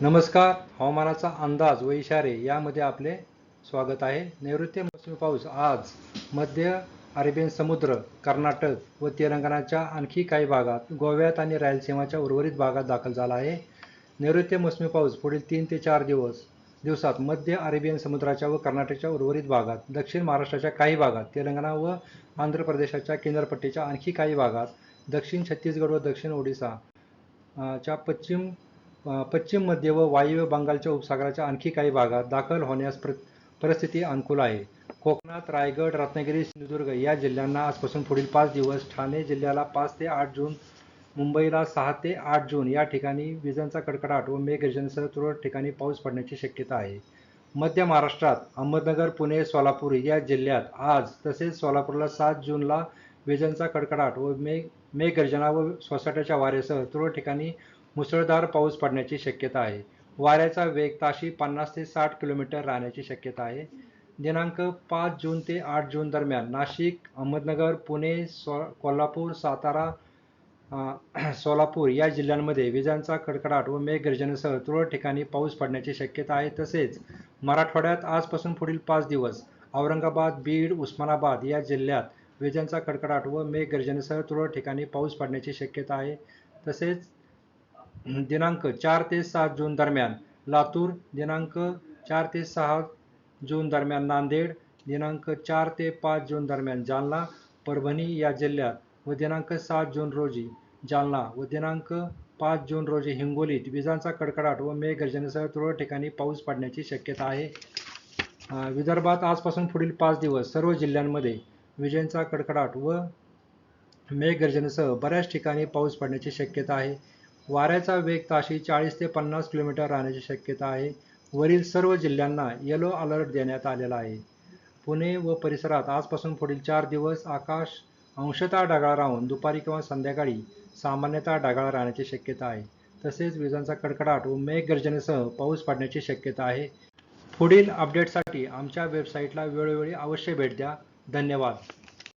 नमस्कार हवामानाचा अंदाज व इशारे यामध्ये आपले स्वागत आहे. नैऋत्य मोसमी पाऊस आज मध्य अरेबियन समुद्र कर्नाटक व तेलंगणाच्या आणखी काही भागात गोव्यात आणि रायलसीमाच्या उर्वरित भागात दाखल झाला आहे. नैऋत्य मोसमी पाऊस पुढील तीन ते चार दिवस दिवसात मध्य अरेबियन समुद्राच्या व कर्नाटकच्या उर्वरित भागात दक्षिण महाराष्ट्राच्या काही भागात तेलंगणा व आंध्र प्रदेशाच्या किनारपट्टीच्या आणखी काही भागात दक्षिण छत्तीसगड व दक्षिण ओडिसा च्या पश्चिम पश्चिम मध्य व वायव्य बंगालच्या उपसागराच्या आणखी काही भागात दाखल होण्यास प्र परिस्थिती अनुकूल आहे. कोकणात रायगड रत्नागिरी सिंधुदुर्ग या जिल्ह्यांना आजपासून पुढील पाच दिवस ठाणे जिल्ह्याला पाच ते आठ जून मुंबईला सहा ते आठ जून या ठिकाणी विजांचा कडकडाट व मेघगर्जनेसह तुरळक ठिकाणी पाऊस पडण्याची शक्यता आहे. मध्य महाराष्ट्रात अहमदनगर पुणे सोलापूर या जिल्ह्यात आज तसेच सोलापूरला सात जूनला विजांचा कडकडाट व मेघ मेघगर्जना व सोसाट्याच्या वाऱ्यासह तुरळक ठिकाणी मुसळधार पाऊस पडण्याची शक्यता आहे. वाऱ्याचा वेग ताशी पन्नास ते साठ किलोमीटर राहण्याची शक्यता आहे. दिनांक पाच जून ते आठ जून दरम्यान नाशिक अहमदनगर पुणे सो कोल्हापूर सातारा सोलापूर या जिल्ह्यांमध्ये विजांचा कडकडाट व मेघगर्जनेसह तुरळक ठिकाणी पाऊस पडण्याची शक्यता आहे. तसेच मराठवाड्यात आजपासून पुढील पाच दिवस औरंगाबाद बीड उस्मानाबाद या जिल्ह्यात विजांचा कडकडाट व मेघगर्जनेसह तुरळक ठिकाणी पाऊस पडण्याची शक्यता आहे. तसेच दिनांक चार ते सात जून दरम्यान लातूर दिनांक चार ते सहा जून दरम्यान नांदेड दिनांक चार ते पाच जून दरम्यान जालना परभणी या जिल्ह्यात व दिनांक सात जून रोजी जालना व दिनांक पाच जून रोजी हिंगोलीत विजांचा कडकडाट व मेघगर्जनेसह तुरळक ठिकाणी पाऊस पडण्याची शक्यता आहे. विदर्भात आजपासून पुढील पाच दिवस सर्व जिल्ह्यांमध्ये विजेंचा कडकडाट व मेघगर्जनेसह बऱ्याच ठिकाणी पाऊस पडण्याची शक्यता आहे. वाऱ्याचा वेग ताशी चाळीस ते पन्नास किलोमीटर राहण्याची शक्यता आहे. वरील सर्व जिल्ह्यांना येलो अलर्ट देण्यात आलेला आहे. पुणे व परिसरात आजपासून पुढील चार दिवस आकाश अंशतः ढगाळ राहून दुपारी किंवा संध्याकाळी सामान्यतः ढगाळ राहण्याची शक्यता आहे. तसेच विजांचा कडकडाट व मेघगर्जनेसह पाऊस पडण्याची शक्यता आहे. पुढील अपडेटसाठी आमच्या वेबसाईटला वेळोवेळी अवश्य भेट द्या. धन्यवाद.